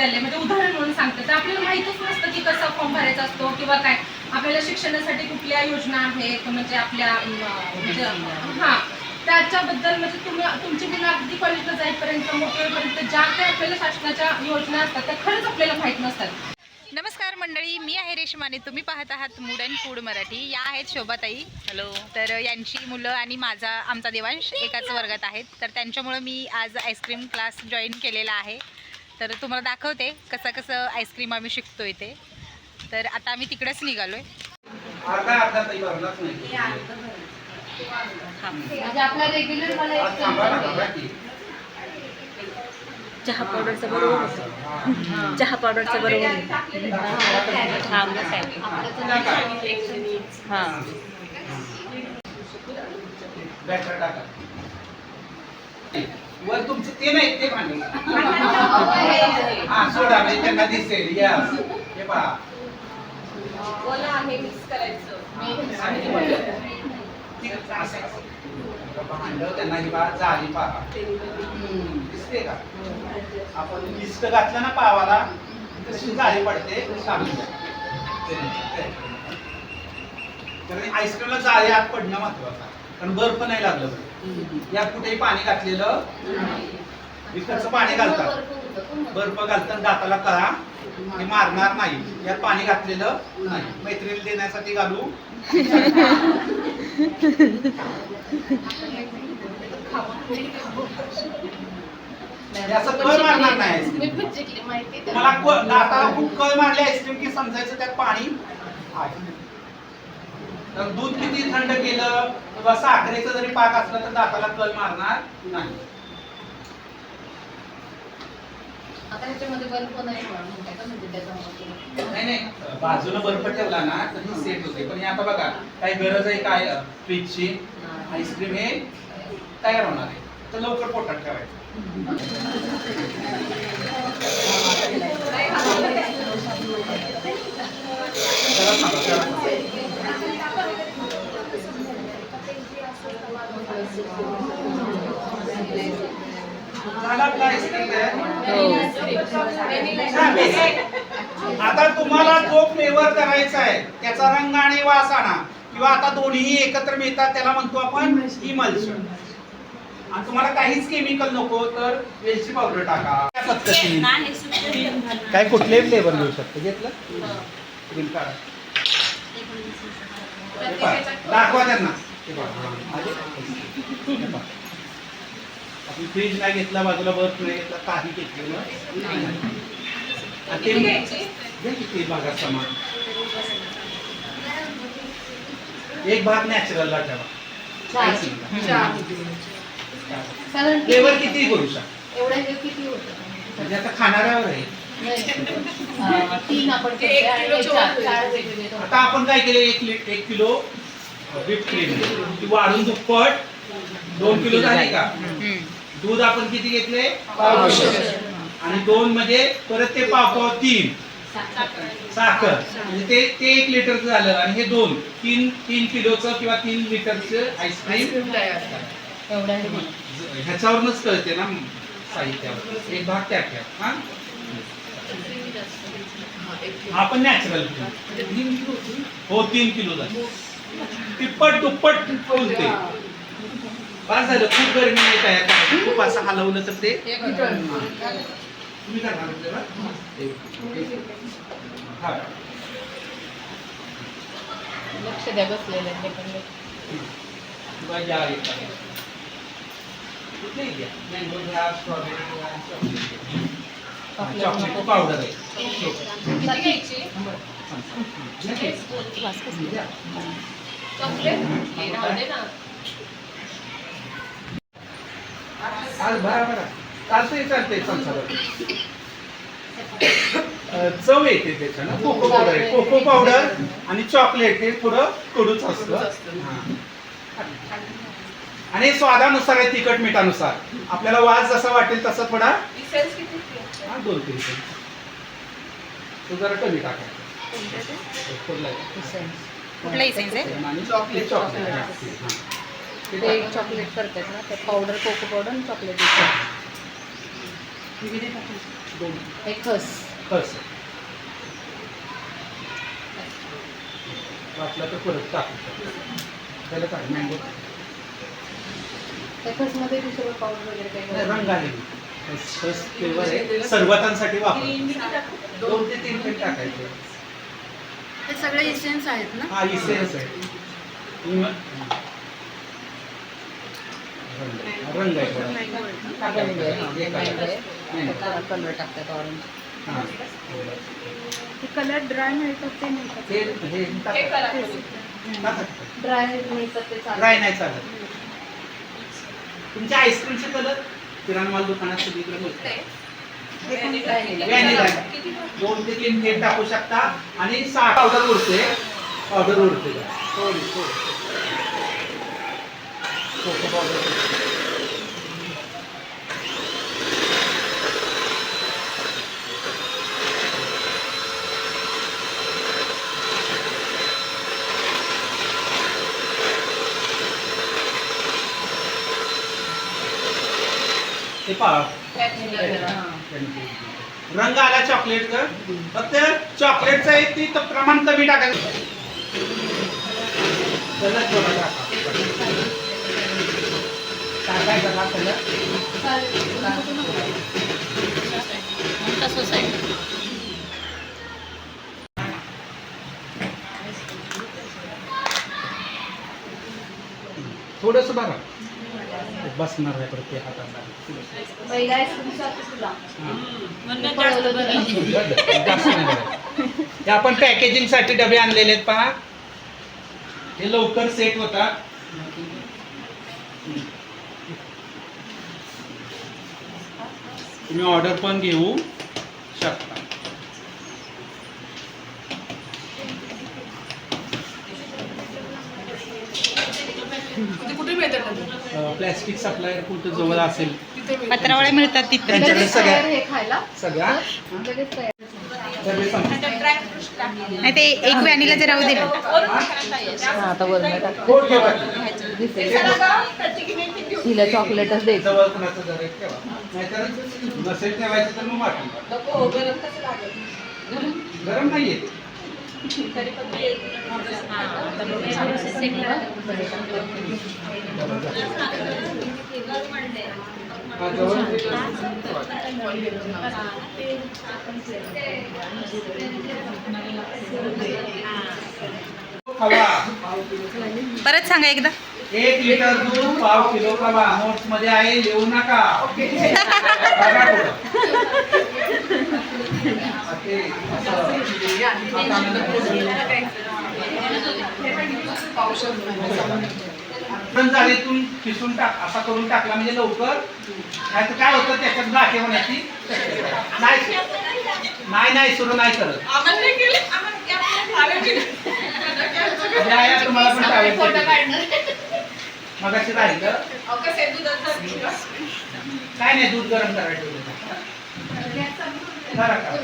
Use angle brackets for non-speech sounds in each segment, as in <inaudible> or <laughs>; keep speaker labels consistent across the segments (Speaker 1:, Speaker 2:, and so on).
Speaker 1: विद्यालय म्हणजे उदाहरण म्हणून सांगते. तर आपल्याला माहीतच नसतं की कसा फॉर्म भरायचा असतो किंवा काय. आपल्याला शिक्षणासाठी कुठल्या योजना आहेत म्हणजे आपल्या म्हणजे हां. त्याच्याबद्दल म्हणजे तुम्ही तुमची मुलं अगदी कॉलेजला जाईपर्यंत मोठे होईपर्यंत ज्या काही आपल्याला शासनाच्या योजना असतात त्या खरंच आपल्याला माहीत नसतात.
Speaker 2: नमस्कार मंडळी मी आहे रेश्मा आणि तुम्ही पाहत आहात मूड अँड फूड मराठी. या आहेत शोभाताई. हॅलो तर यांची मुलं आणि माझा आमचा देवांश एकाच वर्गात आहेत. तर त्यांच्यामुळं मी आज आईस्क्रीम क्लास जॉईन केलेला आहे. तर तुम्हाला दाखवते कसं कसं आईस्क्रीम आम्ही शिकतोय ते तर आता आम्ही तिकडेच निघालो आहे
Speaker 1: म्हणजे.
Speaker 3: चहा पावडरचं बरोबर. चहा पावडरचं बरोबर. हा? हा.
Speaker 4: वर तुमचं ते नाही ते भांडे. <laughs> हा सोडा म्हणजे त्यांना दिसेल यस हे पहा. त्यांना ही दिसते का? आपण लिस्ट घातलं ना पावाला तशी जाळी पडते आईस्क्रीमला जाळी आत पडणं महत्वाचं. कारण बर्फ नाही लागलं. यात कुठेही पाणी घातलेलं विकतचं पाणी घालतात. बर्फ घालतात दाताला कळा. हे मारणार नाही. यात पाणी घातलेलं नाही. मैत्रिणी देण्यासाठी घालू. असं कळ मारणार नाही मला दाताला खूप कळ मारली आईस्क्रीम की समजायचं त्यात पाणी. तर दूध किती थंड केलं किंवा साखरेचं जरी पाक असला तर दाताला कळ मारणार नाही.
Speaker 5: आता ह्याच्यामध्ये बर्फ नाही म्हणताय का म्हणजे त्याच्यामध्ये?
Speaker 4: नाही नाही. बाजूला बर्फ ठेवला ना तर ही सेट होते. पण हे आता बघा काही गरज आहे काय? फ्रीजची. आईस्क्रीम हे तयार होणार आहे. तर लवकर पोटात ठेवायचं. <laughs> थांबा, जरा थांबा. झाला आपला आईस्क्रीम तयार छान बेस. आता तुम्हाला जो फ्लेवर करायचा आहे. त्याचा रंग आणि वास आणा. किंवा आता दोन्ही एकत्र मिळतात त्याला म्हणतो आपण इमल्शन आणि तुम्हाला काहीच केमिकल नको तर वेलची पावडर टाका. काय कुठलेही फ्लेवर घेऊ शकतो? घेतलं? बिल काढा. हे दाखवा त्यांना. हे हा? हे. आपण फ्रीज नाही घेतला बाजूला बर्फ नाही घेतला काही घेतलेलं नाही. आणि ते घ्या की ते भागात सामान. एक भाग नॅचरलला ठेवा. फ्लेवर किती करू शकता?
Speaker 5: किती
Speaker 4: म्हणजे आता खाणाऱ्यावर आहे. आता आपण काय केलं? एक एक किलो व्हिप क्रीम. ती वाढून दुप्पट दोन किलो झाली का? दूध आपण किती घेतले? आणि दोन मध्ये परत ते पाव पाव तीन. साखर. म्हणजे ते ते एक लिटरचं झालं. आणि हे दोन. तीन तीन किलोचं किंवा तीन लिटरचं आईस्क्रीम. ह्याच्यावरूनच कळते ना साहित्यावर. एक भाग ठेवा. हा? आपण नॅचरल हो तीन किलो झाले. तिप्पट दुप्पट फुलते बस झालं खूप गरमी नाही तयार करायची. खूप असं हलवलं तर ते तुम्ही? हा.
Speaker 5: लक्ष द्या बसलेलं आहे ते पण.
Speaker 4: किंवा या एका. कुठलेही घ्या. मँगो घ्या, स्ट्रॉबेरी घ्या, चॉकलेट घ्या.
Speaker 5: चॉकलेट
Speaker 4: चॉकलेट
Speaker 5: नको.
Speaker 4: पावडर आहे
Speaker 5: किती घ्यायची? हे.
Speaker 4: आज भरा भरा चालतंय चालतंय चव येते त्याच्यानं. कोको पावडर आहे. कोको पावडर आणि चॉकलेट हे थोडं कडूच असतं. हां. आणि स्वादानुसार आहे तिखट मिठानुसार. आपल्याला वास जसा वाटेल तसा थोडा हा दोन तीन. तो जरा कमी टाकायचा.
Speaker 2: कुठला इसेन्स आहे?
Speaker 4: Chocolate chocolate. ते.
Speaker 5: चॉकलेट करतात ना ते पावडर कोको पावडर आणि चॉकलेट
Speaker 4: दोन
Speaker 5: हे खस.
Speaker 4: खस. वाटलं तर परत टाकू शकतो. त्याला काय मँगो
Speaker 5: त्या खसमध्ये दुसरं वगैरे काही
Speaker 4: रंग आलेली सरबतांसाठी वापर दोन ते तीन मिनिट टाकायचे.
Speaker 5: हे सगळे इसेन्स आहेत ना?
Speaker 4: हा इसेन्स आहे. रंग. हे कलर.
Speaker 5: टाकतात ऑरेंज
Speaker 4: हा.
Speaker 3: कलर ड्राय मिळतात ते मिळतात.
Speaker 5: ड्राय मिळतात ते
Speaker 4: ड्राय नाही. चालत. तुमच्या आईस्क्रीमचे कलर किराणा माल दुकानात सगळीकडे मिळतात. व्हॅनिला दोन ते तीन टाकू शकता आणि सहा पावडर उरते. पावडर उरते थोडी थोडी पावडर ते पा रंग आला चॉकलेट कर फक्त चॉकलेटचं आहे ती तर प्रमाण कमी टाकायचं. कलर थोडा टाका. टाकायचा का कलर
Speaker 5: तसंच आहे
Speaker 4: थोडंसं बघा बसणार आहे परत हाताला नाही करायचं. हे आपण पॅकेजिंगसाठी डबे आणलेले आहेत पहा. हे लवकर सेट होतात तुम्ही ऑर्डर पण घेऊ शकता
Speaker 1: कुठे मिळतात
Speaker 4: प्लॅस्टिक सप्लायर कुठं जवळ असेल
Speaker 2: पत्रावळ्या मिळतात तिथं.
Speaker 4: त्यांच्याकडे सगळ्या
Speaker 5: हे?
Speaker 4: सगळ्या.
Speaker 2: नाही ते एक व्हॅनिला राहू दे
Speaker 5: आता वर. तिला चॉकलेटच
Speaker 4: वाटून गरम नाहीये.
Speaker 2: परत सांगा एकदा.
Speaker 4: एक लिटर दूध पाव किलो खवा नोट्समध्ये आहे लिहू नका. <laughs> पण जाळीतून खिसून टाक असा करून टाकला म्हणजे लवकर. नाहीतर काय होतं त्याच्यात गाठी होण्याची नाही. नाही नाही सुरू नाही करत. तुम्हाला पण मग मगाशी राहिलं. काय नाही दूध गरम करायचं बरं का?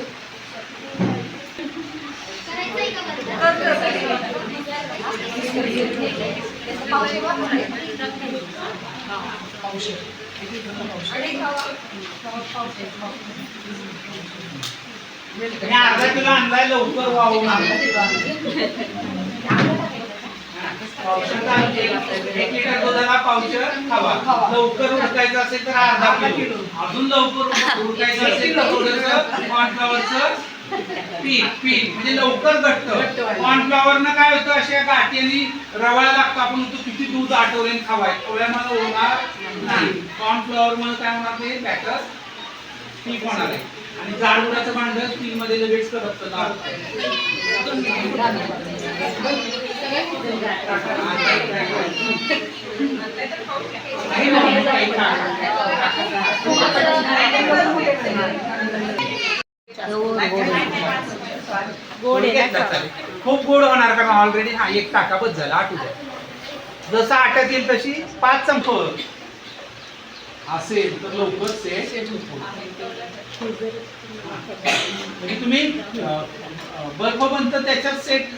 Speaker 4: अर्धा किलो आणलाय लवकर वाहून एक लिटर दुधाला खावा लवकर उडकायचं असेल तर अर्धा किलो अजून लवकर उडकायचं असेल तर थोडंसं कॉर्नफ्लॉवरचं पीठ पीठ म्हणजे लवकर घट्ट. कॉर्नफ्लॉवरनं काय होतं अशा गाठी आणि रवाळा लागतो आपण म्हणतो किती दूध आठवले खावायचं एवढ्यामध्ये होणार नाही. कॉर्नफ्लॉवर मध्ये काय होणार ते बॅटर पीठ होणार आहे. आणि जाड बुडाचं भांड स्टील मध्ये लगेच करत
Speaker 3: गोड
Speaker 4: खूप गोड होणार कारण ऑलरेडी हा एक टाका बस झाला आठ जसं आटत येईल तशी पाच चमच असेल तर लवकर सेट म्हणजे तुम्ही बर्फ बनतं त्याच्यात सेट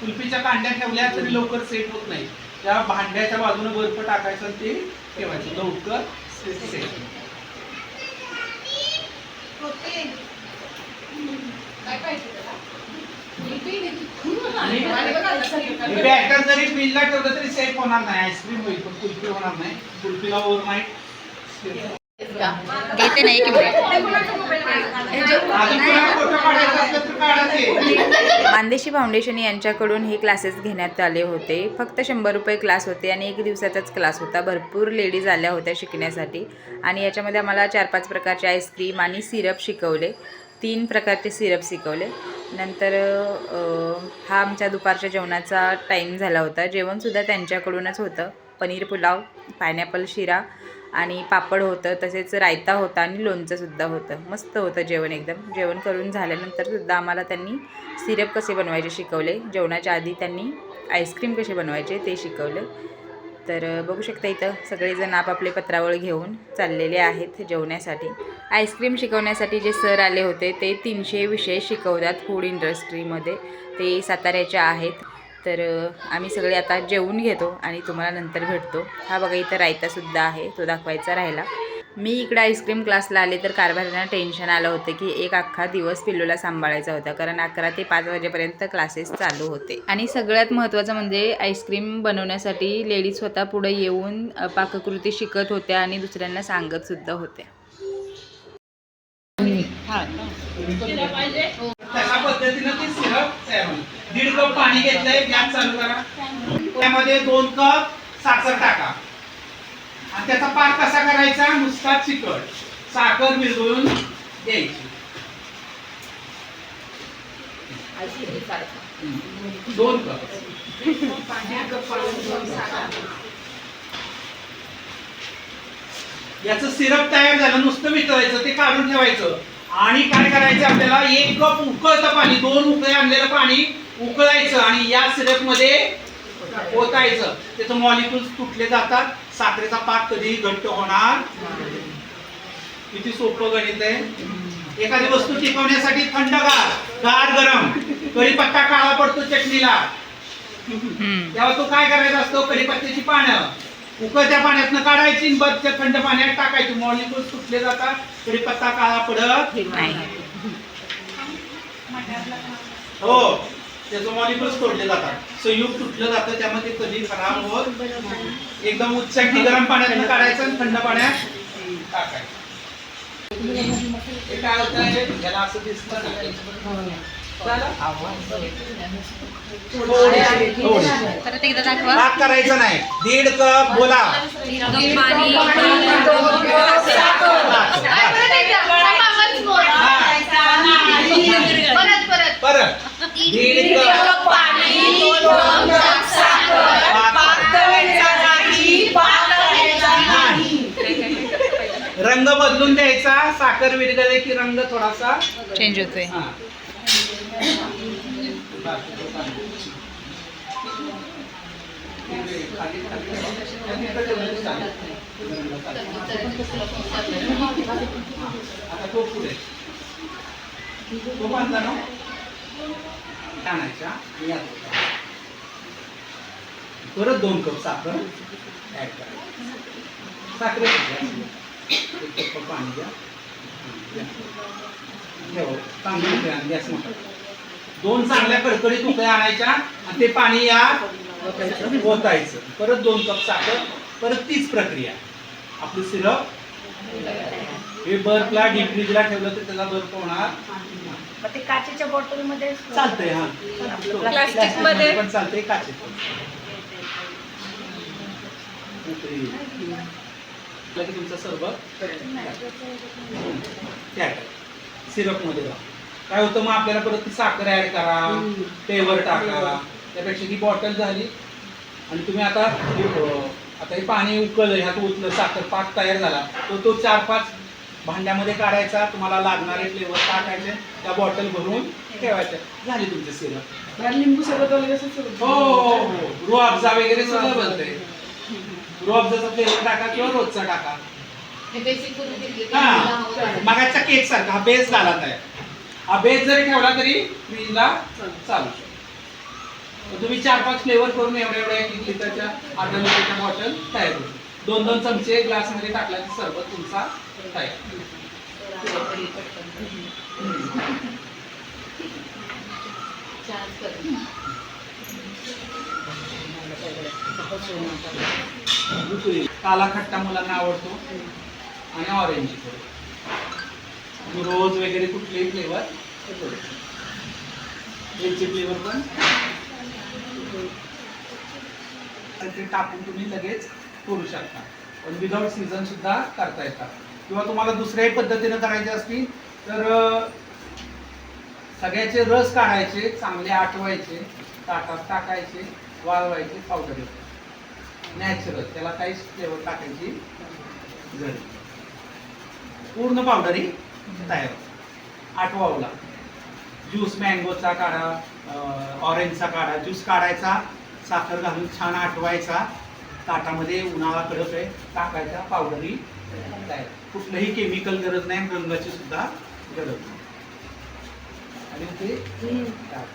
Speaker 4: कुल्फीच्या कांड्या ठेवल्या तरी लवकर सेट होत नाही. त्या भांड्याच्या बाजूने बर्फ टाकायचं आणि ते ठेवायचं. लवकर सेट
Speaker 5: पाहिजे त्याला
Speaker 4: आणि
Speaker 5: आणि बघा ना, सगळीकडे.
Speaker 4: हे बॅटर जरी फ्रीजला ठेवलं तरी सेफ होणार नाही. आईस्क्रीम होईल पण कुल्फी होणार नाही. कुल्फीला
Speaker 2: घेते नाही की. मानदेशी फाउंडेशन यांच्याकडून हे क्लासेस घेण्यात आले होते. फक्त शंभर रुपये क्लास होते आणि एक दिवसाचाच क्लास होता. भरपूर लेडीज आल्या होत्या शिकण्यासाठी. आणि याच्यामध्ये आम्हाला चार पाच प्रकारचे आईस्क्रीम आणि सिरप शिकवले. तीन प्रकारचे सिरप शिकवले. नंतर हा आमच्या दुपारच्या जेवणाचा टाईम झाला होता. जेवणसुद्धा त्यांच्याकडूनच होतं. पनीर पुलाव पायनॅपल शिरा आणि पापड होतं तसेच रायता होता आणि लोणचंसुद्धा होतं. मस्त होतं जेवण एकदम. जेवण करून झाल्यानंतरसुद्धा आम्हाला त्यांनी सिरप कसे बनवायचे शिकवले. जेवणाच्या आधी त्यांनी आईस्क्रीम कसे बनवायचे ते शिकवले. तर बघू शकता इथं सगळेजण आपापले पत्रावळ घेऊन चाललेले आहेत जेवण्यासाठी. आईस्क्रीम शिकवण्यासाठी जे सर आले होते ते तीनशे विषय शिकवतात फूड इंडस्ट्रीमध्ये. ते साताऱ्याच्या आहेत. तर आम्ही सगळे आता जेवून घेतो आणि तुम्हाला नंतर भेटतो. हा बघा इथं रायतासुद्धा आहे तो दाखवायचा राहिला. मी इकडे आईस्क्रीम क्लासला आले तर कारभाऱ्यांना टेन्शन आलं होतं की एक अख्खा दिवस पिल्लूला सांभाळायचा होता. कारण अकरा ते पाच वाजेपर्यंत क्लासेस चालू होते. आणि सगळ्यात महत्त्वाचं म्हणजे आईस्क्रीम बनवण्यासाठी लेडीज स्वतः पुढे येऊन पाककृती शिकत होत्या आणि दुसऱ्यांना सांगतसुद्धा होत्या.
Speaker 4: दीड कप पाणी घेतलंय गॅस चालू करा. त्यामध्ये दोन कप साखर टाका. आणि त्याचा पाक कसा करायचा? नुसता चिकट. साखर विरघळून द्यायची दोन कप. याचं सिरप तयार झालं नुसतं वितळायचं ते काढून ठेवायचं. आणि काय करायचं आपल्याला एक कप उकळतं पाणी दोन उकळे आणलेलं पाणी उकळायचं आणि या सिरपमध्ये ओतायचं. त्याचं मॉलिक्युल्स तुटले जातात. साखरेचा पाक कधी घट्ट होणार किती सोपं गणित आहे. एखादी वस्तू टिकवण्यासाठी थंडगार गार गरम कढीपत्ता काळा पडतो चटणीला. तेव्हा तो काय करायचा असतो? कढीपत्त्याची पानं. उकळत्या पाण्यातनं काढायची आणि बरच्या थंड पाण्यात टाकायची. मॉलिक्युल सुटले जातात. कढीपत्ता काळा पडत हो. त्याचं मॉलिक्युल्स तोडले जातात. संयुग तुटलं जातं त्यामध्ये कधी खराब होत एकदम उच्चांकी गरम पाण्यातनं काढायचं आणि थंड पाण्यात टाकायचं. हे काय होतं याला असं दिसतं ना. थोडीशी- थोडीशी.
Speaker 2: परत एकदा दाखवा.
Speaker 4: पाक करायचं नाही. दीड कप बोला.
Speaker 2: पाणी
Speaker 5: परत एकदा. आवाज बोल. परत.
Speaker 4: रंग बदलून द्यायचा साखर विरघळले की रंग थोडासा?
Speaker 2: चेंज होतोय.
Speaker 4: हा. आता तो पुढे. तो बांधला ना? आणायच्या आणि यात परत दोन कप साखर ऍड करायची. साखर एक कप पाणी द्या ठेवा गॅस मोठा दोन चांगल्या कडकडीत उकळ्या आणायच्या आणि ते पाणी या ओतायचं. परत दोन कप साखर. परत तीच प्रक्रिया. आपलं सिरप. हे बर्फला डीप फ्रीजला ठेवलं तर त्याचा बर्फ होणार
Speaker 3: मग ते काचेच्या बॉटलमध्ये
Speaker 4: चालतंय हा.
Speaker 1: Plastic मध्ये?
Speaker 4: पण चालतंय काचेत पण. की तुमचं सरबत त्या. सिरपमध्ये काय होतं मग आपल्याला परत ती साखर ऍड करा फ्लेवर टाका. त्यापेक्षा ही बॉटल झाली. आणि तुम्ही आता आता हे पाणी उकळलं ह्यात उतलं साखर पाक तयार झाला. तो तो चार पाच भांड्यामध्ये काढायचा तुम्हाला लागणारे फ्लेवर टाकायचे त्या बॉटल भरून ठेवायच्या झाली तुमची सिरप
Speaker 6: लिंबू सरबत वगैरे.
Speaker 4: हो हो हो. अफजा वगैरे सगळं बनतंय. रूह अफजाचा फ्लेवर टाका किंवा रोजचा टाका.
Speaker 5: हे
Speaker 4: हा.
Speaker 5: झालं.
Speaker 4: मगाच्या केक सारखा हा बेस घालत आहे. हा बेस जरी ठेवला तरी फ्रीजला चालू शकतो. तुम्ही चार पाच फ्लेवर करून एवढ्या एवढ्या एक लिटरच्या अर्धा लिटरच्या बॉटल तयार करू शकता. दोन दोन चमचे ग्लासमध्ये टाकला की सरबत तुमचा काला खट्टा मुलांना आवडतो आणि ऑरेंज रोज वगैरे कुठलेही फ्लेवर वेलची फ्लेवर पण? तर ते टाकून तुम्ही लगेच करू शकता. पण विदाउट सीझन सुद्धा करता येतात. किंवा तुम्हाला दुसऱ्याही पद्धतीनं करायचे असतील तर सगळ्याचे रस काढायचे चांगले आटवायचे ताटात टाकायचे वाळवायचे पावडर नॅचरल त्याला काहीच फ्लेवर टाकायची गरज पूर्ण पावडरी तयार आठवावला ज्यूस मँगोचा काढा ऑरेंजचा काढा. ज्यूस काढायचा साखर घालून छान आठवायचा. ताटामध्ये उन्हाळा कडक आहे टाकायचा पावडरी कुठलंही केमिकल गरज नाही रंगाची सुद्धा गरज नाही. आणि ते टाक.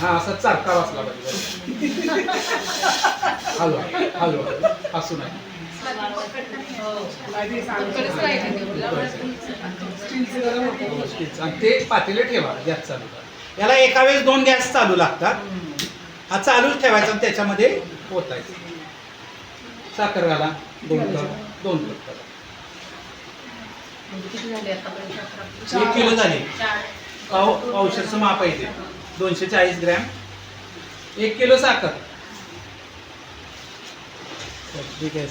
Speaker 4: हा असा चारका वाचला पाहिजे. हलवा हलवा. असू नाही. हो. ते पातेले ठेवा गॅस चालू करा. याला एका वेळेस दोन गॅस चालू लागतात. हा चालूच ठेवायचा त्याच्यामध्ये ओतायचं. साखर घाला दोन कप दोन कप एक किलो झाली.
Speaker 5: चार
Speaker 4: पाव पावशेरचं माप आहे ते. दोनशे चाळीस ग्रॅम. एक किलो साखर. ठीक आहे.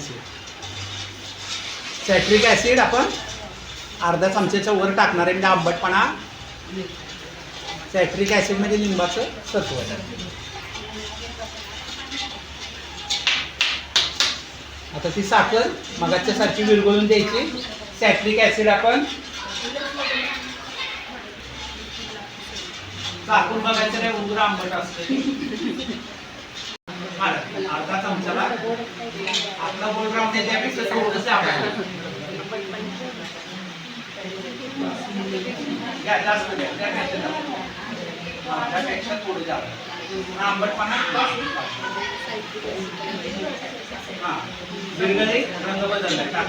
Speaker 4: सॅट्रिक ॲसिड आपण अर्धा चमच्याच्या वर टाकणार आहे म्हणजे आंबटपणा. सॅट्रिक ॲसिड म्हणजे लिंबाचं सत्व. आता ती साखर मगाच्या सारखी विरघळून द्यायची. सॅट्रिक ॲसिड आपण साखर बघायचं नाही उंदर आंबट असतं हा, अर्धा चमचाला आपला गोल राऊंड थोडंसं आपण जास्त द्या. त्यापेक्षा त्यापेक्षा थोडं जास्त. आंबटपणा हा. विरगळे रंग बदलला. टाक.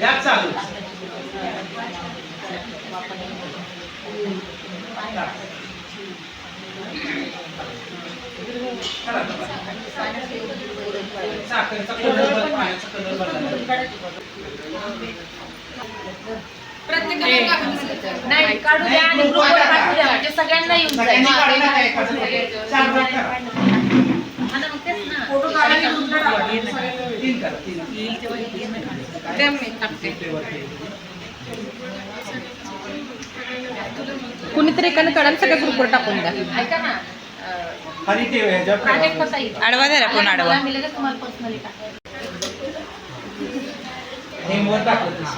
Speaker 4: गॅस चालू. टाक.
Speaker 5: नाही काढू द्या आणि ग्रुपवर. पाठवू द्या. म्हणजे सगळ्यांना येऊन जाईल. हा,
Speaker 4: करा.
Speaker 5: हा ना.
Speaker 1: मी टाकते. कुणीतरी एकाने कडाल सगळ्या ग्रुपवर टाकून द्या.
Speaker 5: ऐका ना.
Speaker 2: आडवा आडवा.
Speaker 4: चमचा.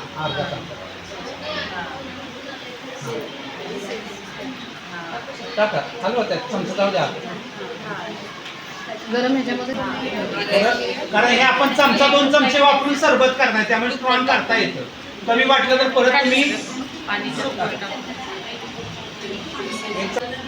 Speaker 4: टाका. हलवा त्यात चमचा जाऊ द्या.
Speaker 5: गरम ह्याच्यामध्ये
Speaker 4: कारण कारण हे आपण चमचा दोन चमचे वापरून सरबत करणार त्यामुळे स्ट्रॉंग करता येतं. कमी वाटलं तर परत तुम्ही
Speaker 5: पाणी
Speaker 4: एक चम-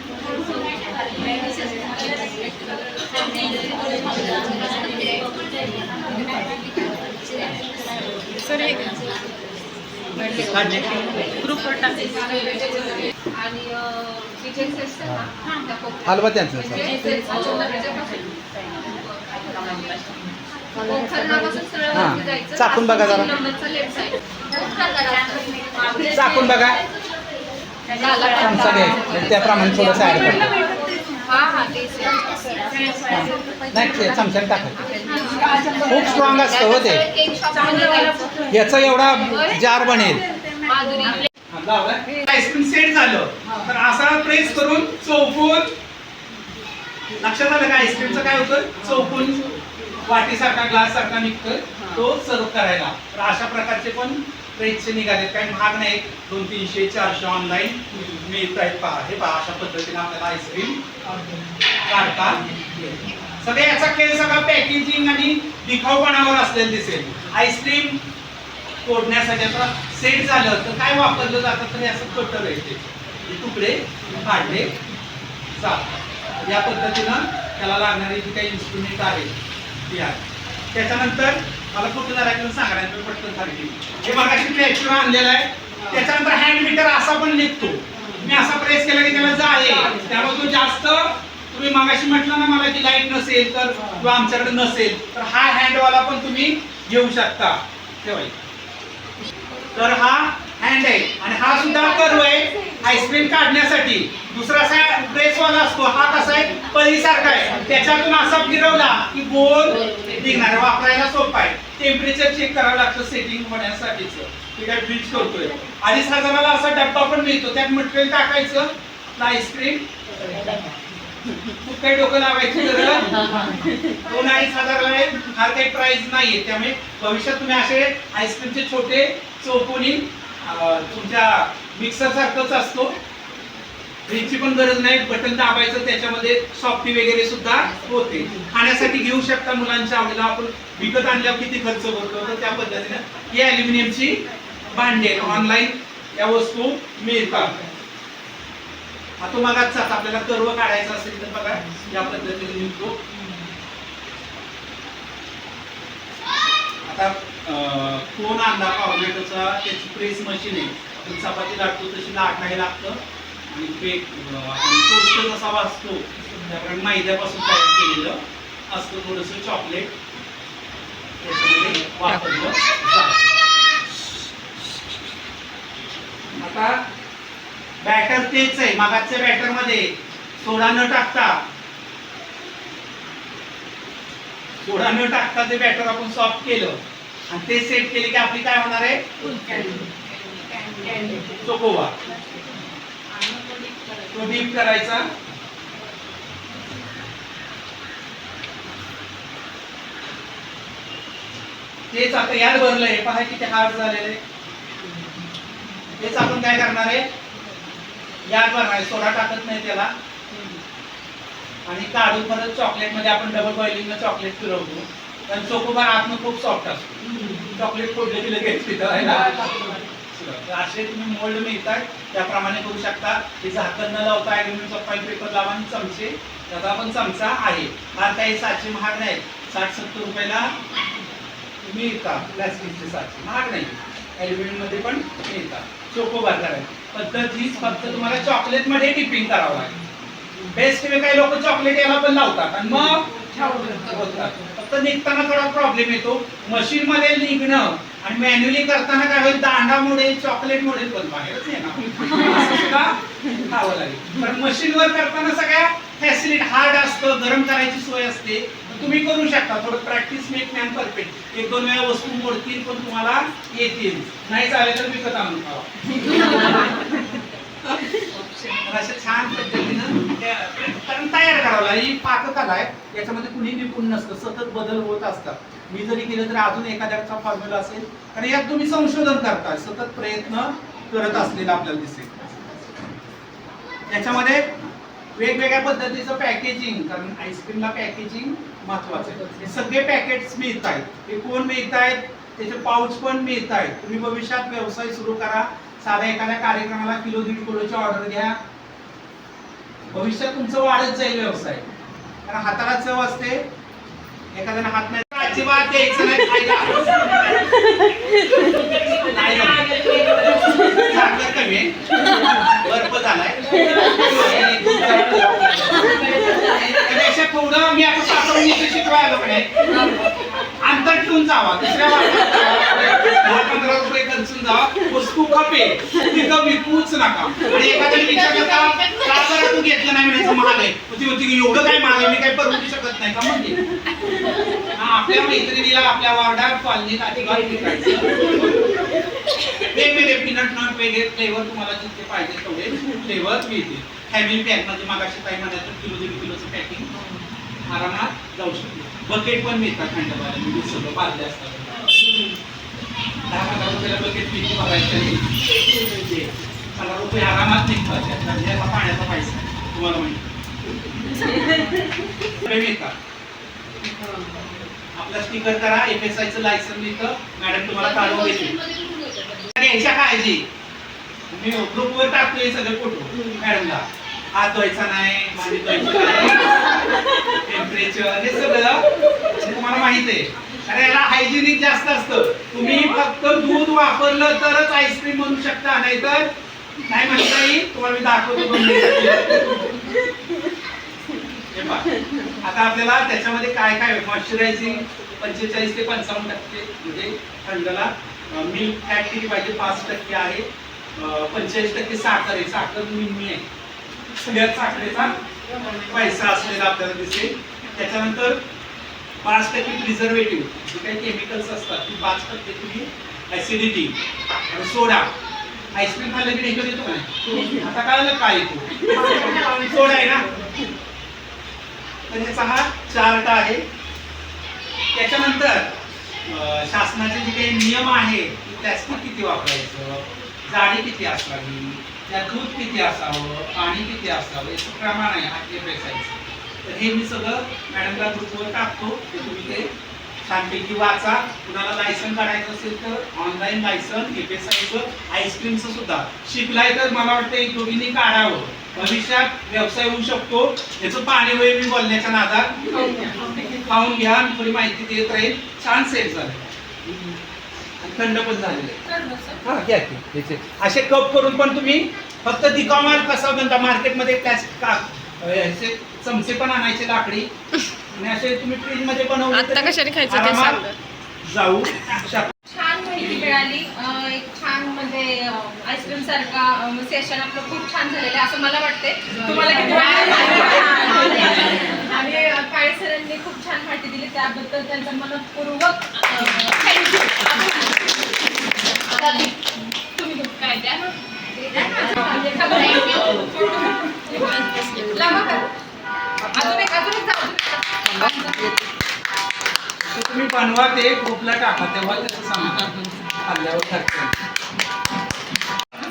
Speaker 1: ग्रुपवर टाकते
Speaker 5: आणि ना.
Speaker 4: हलवा त्यांचं सर. हां.
Speaker 5: वरती जायचं.
Speaker 4: चाकून बघा जरा. चाकून बघा चमचा घ्यायचा त्याप्रमाणे थोडंसं ऍड करा
Speaker 5: तेच आहे.
Speaker 4: नाही चमच्याने टाकायचं. खूप स्ट्रॉंग असतं हो ते. याचा एवढा जार बनेल. आईस्क्रीम सेट झालं. तर असा प्रेस करून चौकून लक्षात आलं का आईस्क्रीमचं काय होतं? चौकून वाटीसारखा ग्लास सारखा निघतोय. तो सर्व करायला. तर अशा प्रकारचे पण प्रेसचे निघाले काही महाग नाही. दोन तीनशे चारशे ऑनलाईन मिळत आहेत पहा. हे पहा अशा पद्धतीने आपल्याला आईस्क्रीम काढता सगळ्या याचा खेळ सगळा पॅकेजिंग आणि दिखावपणावर असलेला दिसेल. आईस्क्रीम तोडण्यासाठी आता सेट झालं तर काय वापरलं जातं तर हे असं कटर आहे ते तुकडे काढले जातात या पद्धतीनं त्याला लागणारी जी काही इन्स्ट्रुमेंट आहे ती आहे. त्याच्यानंतर मला कुठं जरा घेऊन सांगा पटकन सांगते हे बघा फ्लॅक्चर आणलेलं आहे. त्याच्यानंतर हँड मीटर असा पण निघतो. मी असा प्रेस केला की त्याला जाळे. त्यामुळे तो जास्त तुम्ही मागाशी म्हटलं ना मला की लाइट नसेल तर किंवा आमच्याकडे नसेल तर हा हँडवाला पण तुम्ही घेऊ शकता. ठेवाय तर हा हँड आहे. आणि हा सुद्धा कर्व आहे. आईस्क्रीम काढण्यासाठी. दुसरा असा प्रेसवाला असतो. हा कसा आहे? पळीसारखा आहे. त्याच्यातून असा फिरवला की बोल निघणार. वापरायला सोपा आहे. टेम्परेचर चेक करावं लागतं सेटिंग होण्यासाठीच. ठीक आहे ब्रीच करतोय. अडीच हजाराला असा डब्बा पण मिळतो. त्यात मटेरियल टाकायचं. आईस्क्रीम खूप काही डोकं लावायची गरज दोन अडीच हजारला फार काही प्राइस नाहीये. त्यामुळे भविष्यात तुम्ही असे आईस्क्रीमचे छोटे चौकोनी तुमच्या मिक्सर सारखंच असतो. फ्रीजची पण गरज नाही. बटन दाबायचं त्याच्यामध्ये सॉफ्टी वगैरे सुद्धा होते. खाण्यासाठी घेऊ शकता मुलांच्या आवडीला. आपण विकत आणल्यावर किती खर्च करतो तर त्या पद्धतीनं ही अल्युमिनियमची भांडे ऑनलाईन या वस्तू मिळतात. आता मगाच आपल्याला कर्व काढायचा असेल तर बघा या पद्धतीने निघतो. आता फोन आणला पावलेटचा त्याची प्रेस मशीन आहे. आपण चपाती लाटतो तशी लाटायला लागतं. आणि बेक अं, आपण टोस्ट जसा वाचतो. त्याप्रमाणे मैद्यापासून तयार केलेलं असतं थोडंसं चॉकलेट त्याच्यामध्ये वापरलं. आता बॅटर तेच आहे. मागाच्या बॅटरमध्ये सोडा न टाकता सोडा न टाकता ते बॅटर आपण सॉफ्ट केलं. आणि ते सेट केले की आपली काय होणार आहे? चोकोवा तो डीप करायचा. तेच आता यात भरलंय पहा किती हार्ड झालेलं आहे. तेच आपण काय करणार आहे? यात भरणार आहे. सोडा टाकत नाही त्याला. आणि काढून परत चॉकलेटमध्ये आपण डबल बॉइलिंग चॉकलेट फिरवतो. कारण चोकोबार आतनं खूप सॉफ्ट असतो. चॉकलेट फोडले की लगेच फिरवायला तर असे तुम्ही मोल्ड मिळतात त्याप्रमाणे करू शकता. हे झाकण न लावता अल्युमिनियमचा फाईल पेपर लावा आणि चमचे त्याचा पण चमचा आहे. फार काही सातशे महाग नाही साठ सत्तर रुपयाला मिळतात प्लॅस्टिकचे साचे. महाग नाही. ॲल्युमिनियममध्ये पण मिळतात. चोकोबार करायची पद्धत हीच फक्त तुम्हाला चॉकलेटमध्ये टिपिंग करावं लागेल बेस्ट वे काही लोक चॉकलेट याला पण लावतात आणि मग फक्त निघताना थोडा प्रॉब्लेम येतो. मशीन मध्ये निघणं आणि मॅन्युअली करताना काय होईल? दांडा मोडेल चॉकलेट मोडेल पण बाहेरच येणार. खावं लागेल. पण मशीनवर करताना सगळ्या फॅसिलिटी हार्ड असतं गरम करायची सोय असते. तुम्ही करू शकता. थोडं प्रॅक्टिस मेक मॅन परफेक्ट एक दोन वेळा वस्तू मोडतील पण तुम्हाला येतील. नाही चालेल तर विकत आणून खावा. <laughs> अशा छान पद्धतीनं करावं लागेल. ही पाककला आहे. याच्यामध्ये कुणी निपुण नसतं. सतत बदल होत असतात. मी जरी केलं तरी अजून एखाद्याचा फॉर्म्युला असेल. कारण यात तुम्ही संशोधन करताय. सतत प्रयत्न करत असलेला आपल्याला दिसेल. याच्यामध्ये वेगवेगळ्या पद्धतीचं पॅकेजिंग कारण आईस्क्रीमला पॅकेजिंग महत्वाचं आहे. हे सगळे पॅकेट्स मिळत आहेत. हे कोण मिळत आहेत? त्याचे पाऊच पण मिळत आहेत. तुम्ही भविष्यात व्यवसाय सुरू करा. साध्या एखाद्या कार्यक्रमाला किलो दीड किलोची ऑर्डर घ्या. भविष्यात तुमचं वाढत जाईल व्यवसाय. कारण हाताला चव असते एखाद्या हात नाही अजिबात द्यायचं नाही खायला. कमी. बर्फ झालाय. त्यापेक्षा थोडं मी आता साखर नीट शिकवायला पण आहे अंतर ठेवून जावा. दुसऱ्या पंधरा रुपये जावा वस्तू खपे. तिथं विकूच नका. आणि एखाद्याने विचारलं का का बरं तू घेतलं नाही म्हणायचं महाग आहे ती की एवढं काय महाग आहे मी काय परवडू शकत नाही. का म्हणजे? आपल्या मैत्रिणीला आपल्या वार्डात कॉलनीत अजिबात वेगवेगळे पिनट नट वेगळे फ्लेवर तुम्हाला जितके पाहिजे तेवढे फ्लेवर मिळतील. फॅमिली पॅकमध्ये मागाशी काही म्हणायचं किलो दीड किलोचं पॅकिंग आरामात जाऊ शकते. बकेट पण मिळतात थंड पाण्यात सगळं बादल्या असतात. दहा पंधरा रुपयाला बकेट मिळते पंधरा रुपये आरामात निघतात याचा पाण्याचा पैसा तुम्हाला माहिती मिळतात आपला स्पीकर करा एफ एस आयचं लायसन मिळतं मॅडम तुम्हाला काढून देतील घ्यायच्या काळजी मी ग्रुपवर टाकतोय सगळे फोटो मॅडमला हात धुवायचा नाही मांडी द्यायचं नाही. टेम्परेचर हे सगळं तुम्हाला माहीत आहे. कारण याला हायजिनिक जास्त असतं. तुम्ही फक्त दूध वापरलं तरच आईस्क्रीम बनवू शकता नाही तर नाही म्हणता येईल. तुम्हाला मी दाखवतो आता आपल्याला त्याच्यामध्ये काय काय मॉइश्चरायझिंग पंचेचाळीस ते पंचावन्न टक्के म्हणजे थंडला मिल्क फॅट किती पाहिजे? पाच टक्के आहे. पंचेचाळीस टक्के साखर आहे. साखर निम्मी आहे सगळ्यात साखरेचा पैसा असलेला आपल्याला दिसेल. त्याच्यानंतर पाच टक्के प्रिझर्वेटिव्ह जे काही केमिकल्स असतात ती पाच टक्के तुम्ही ऍसिडिटी आणि सोडा आईस्क्रीम खाल्लं की ढेकल येतो का नाही? आता कळलं काय येतो? सोडा आहे ना? तर ह्याचा हा चार्ट आहे. त्याच्यानंतर शासनाचे जे काही नियम आहे प्लॅस्टिक किती वापरायचं? जाडी किती असावी? त्यात दूध किती असावं पाणी किती असावं याचं प्रमाण आहे आठशे बेसायचं तर हे मी सगळं मॅडमला ग्रुपवर टाकतो ते तुम्ही ते छानपैकी वाचा. कुणाला लायसन काढायचं असेल तर ऑनलाईन लायसन एफएसआयचं आईस्क्रीमचं सुद्धा. शिकलाय तर मला वाटतं एक दोघींनी काढावं. भविष्यात व्यवसाय होऊ शकतो. याचं पाणी वय मी बोलण्याच्या नादात. खाऊन घ्या. मी थोडी माहिती देत राहील छान सेल झालं. थंड पण झालेलं. हा घ्या की ह्याचे. असे कप करून पण तुम्ही फक्त दिकामार कसा बनता मार्केटमध्ये प्लॅस्टिक का ह्याचे चमचे पण आणायचे लाकडी आणि असे तुम्ही फ्रीजमध्ये बनवले
Speaker 6: कशाने खायचं ते
Speaker 4: आरामात
Speaker 6: सांगा.
Speaker 4: जाऊ शकता.
Speaker 1: छान माहिती मिळाली अं, आईस्क्रीम सारखा सेशन आपलं खूप छान झालेलं आहे असं मला वाटते तुम्हाला? आणि काळे सरांनी खूप छान माहिती दिली. त्याबद्दल त्यांचा मनपूर्वक थँक्यू आता तुम्ही काय द्या? अजून एक
Speaker 4: तुम्ही बनवा ते ग्रुपला टाका तेव्हा त्याचं समाधान खाल्ल्यावर ठरतं.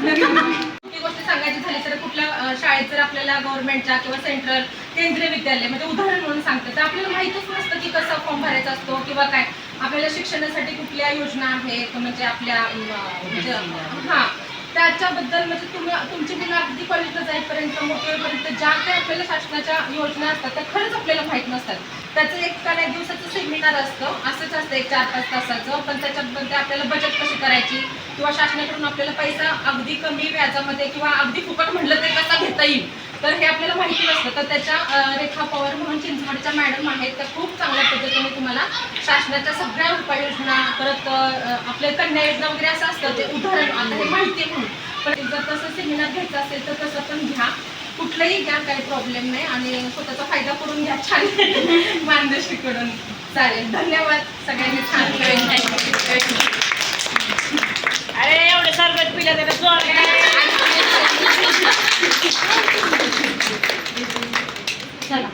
Speaker 1: गोष्ट सांगायची झाली तर कुठल्या शाळेत जर आपल्याला गव्हर्नमेंटच्या किंवा सेंट्रल केंद्रीय विद्यालय म्हणजे उदाहरण म्हणून सांगतं तर आपल्याला माहितच नसतं की कसा फॉर्म भरायचा असतो किंवा काय. आपल्याला शिक्षणासाठी कुठल्या योजना आहेत म्हणजे आपल्या अं, म्हणजे, हां. त्याच्याबद्दल म्हणजे तुम्ही तुमची मुलं अगदी कॉलेजला जाईपर्यंत मोठेपर्यंत ज्या काही आपल्याला शासनाच्या योजना असतात त्या खरंच आपल्याला माहीत नसतात. त्याचं एक का दिवसाचं सेमिनार असतं असंच असतं एक चार पाच तासाचं पण त्याच्यामध्ये आपल्याला बचत कशी करायची किंवा शासनाकडून आपल्याला पैसा अगदी कमी व्याजामध्ये किंवा अगदी फुकट म्हटलं तर कसा घेता येईल? तर हे आपल्याला माहिती नसतं. तर त्याच्या रेखा पवार म्हणून चिंचवडच्या मॅडम आहेत. त्या खूप चांगल्या पद्धतीने तुम्हाला शासनाच्या सगळ्या उपाययोजना परत आपल्या कन्या योजना वगैरे असं असतं ते उदाहरण आता हे माहिती म्हणून. पण जर तसं सेमिनार घ्यायचं असेल तर तसं पण घ्या. कुठलंही घ्या काही प्रॉब्लेम नाही. आणि स्वतःचा फायदा करून घ्या छान. <laughs> मार्गदर्शीकडून चालेल. धन्यवाद. सगळ्यांनी छान.
Speaker 3: ¡Ale, a un de suave! ¡Sala!